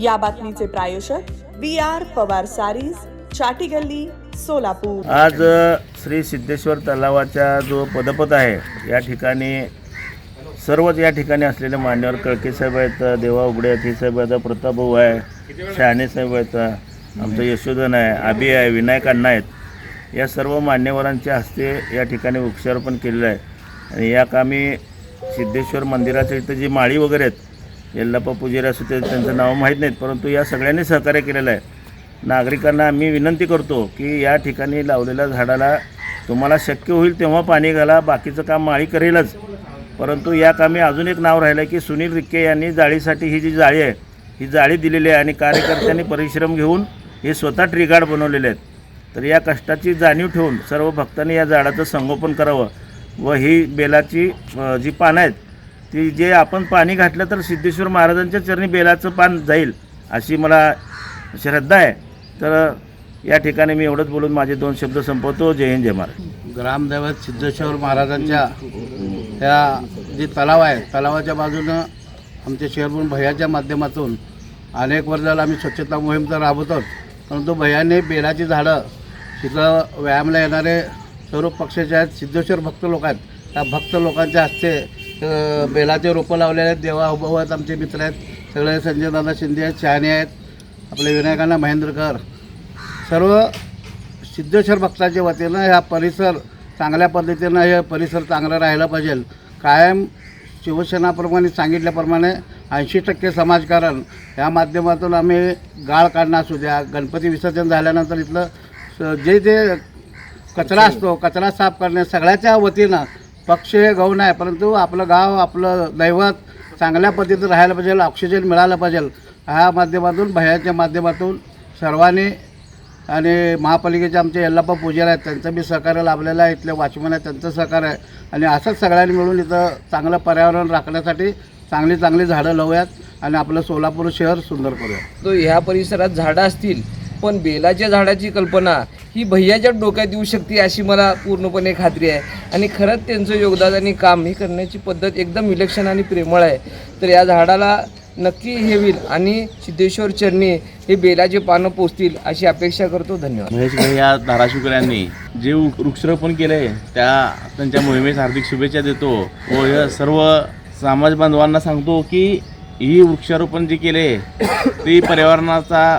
या बातमीचे प्रायोजक बी R Pawar sarees चाटी गल्ली सोलापूर. आज श्री सिद्धेश्वर तलावाचा जो पदपथ आहे या ठिकाणी सर्वच या ठिकाणी असलेले मान्यवर कळके साहेब आहेत देवा उघडे आहेत हे साहेब आहेत प्रतापभाऊ आहे शहाणे साहेब आहेत आमचं यशोधन आहे आबी आहे विनायक अण्णा आहेत. या सर्व मान्यवरांच्या हस्ते या ठिकाणी वृक्षारोपण केलेलं आहे. आणि या कामी सिद्धेश्वर मंदिराच्या इथं जी माळी वगैरे आहेत येल्लाप्पा पुजारी असू ते त्यांचं नाव माहीत नाहीत परंतु या सगळ्यांनी सहकार्य केलेलं आहे. नागरिकांना आम्ही विनंती करतो की या ठिकाणी लावलेल्या झाडाला तुम्हाला शक्य होईल तेव्हा पाणी घाला बाकीचं काम माळी करेलच. परंतु या कामी अजून एक नाव राहिलं आहे की सुनील रिक्के यांनी जाळीसाठी ही जी जाळी आहे ही जाळी दिलेली आहे आणि कार्यकर्त्यांनी परिश्रम घेऊन हे स्वतः ट्रिगार्ड बनवलेले आहेत. तर या कष्टाची जाणीव ठेवून सर्व भक्तांनी या झाडाचं संगोपन करावं व ही बेलाची जी पानं आहेत ती जे आपण पाणी घातलं तर सिद्धेश्वर महाराजांच्या चरणी बेलाचं पान जाईल अशी मला श्रद्धा आहे. तर या ठिकाणी मी एवढंच बोलून माझे दोन शब्द संपवतो. जय हिंद जय महाराज. ग्रामदैवत सिद्धेश्वर महाराजांच्या त्या जे तलाव आहे तलावाच्या बाजूनं आमच्या शेअरपूर भयाच्या माध्यमातून अनेक वर्षाला आम्ही स्वच्छता मोहीम तर राबवतोच परंतु भयाने बेलाची झाडं तिथं व्यायामला येणारे सर्व पक्षाचे आहेत सिद्धेश्वर भक्त लोक आहेत. त्या भक्त लोकांच्या हस्ते बेलाचे रोपं लावलेले आहेत. देवा उभा आहेत आमचे मित्र आहेत. सगळे संजयदादा शिंदे आहेत शहाणे आहेत. आपले विनायकांना महेंद्रकर. सर्व सिद्धेश्वर भक्ताच्या वतीनं ह्या परिसर चांगल्या पद्धतीनं हे परिसर चांगला राहिला पाहिजे. कायम शिवसेनाप्रमाणे सांगितल्याप्रमाणे ऐंशी टक्के समाजकारण या माध्यमातून आम्ही गाळ काढणं असू द्या. गणपती विसर्जन झाल्यानंतर इथलं स- जे जे कचरा असतो कचरा साफ करणे सगळ्याच्या वतीनं पक्ष हे गौण आहे परंतु आपलं गाव आपलं दैवत चांगल्या पद्धतीनं राहायला पाहिजे ऑक्सिजन मिळालं पाहिजे ह्या माध्यमातून भयाच्या माध्यमातून सर्वांनी आणि महापालिकेचे आमचे यल्लाप्पा पूजेला आहेत त्यांचं बी सहकार्य लाभलेलं आहे इथले वॉचमन आहे त्यांचं सहकार्य आहे. आणि असंच सगळ्यांनी मिळून इथं चांगलं पर्यावरण राखण्यासाठी चांगली चांगली झाडं लावूयात आणि आपलं सोलापूर शहर सुंदर करूयात. तो ह्या परिसरात झाडं असतील पण बेलाच्या झाडाची कल्पना ही भैयाच्या डोक्यात येऊ शकते अशी मला पूर्णपणे खात्री आहे. आणि खरंच त्यांचं योगदान आणि काम ही करण्याची पद्धत एकदम विलक्षण आणि प्रेमळ आहे. तर या झाडाला नक्की हे होईल आणि सिद्धेश्वर चरणी हे बेलाचे पानं पोचतील अशी अपेक्षा करतो. धन्यवाद. महेश भैया धाराशिवकर जे वृक्षरोपण वृक्षारोपण केले त्या त्यांच्या मोहिमेस हार्दिक शुभेच्छा देतो. व या सर्व समाज बांधवांना सांगतो की ही वृक्षारोपण जे केले ते पर्यावरणाचा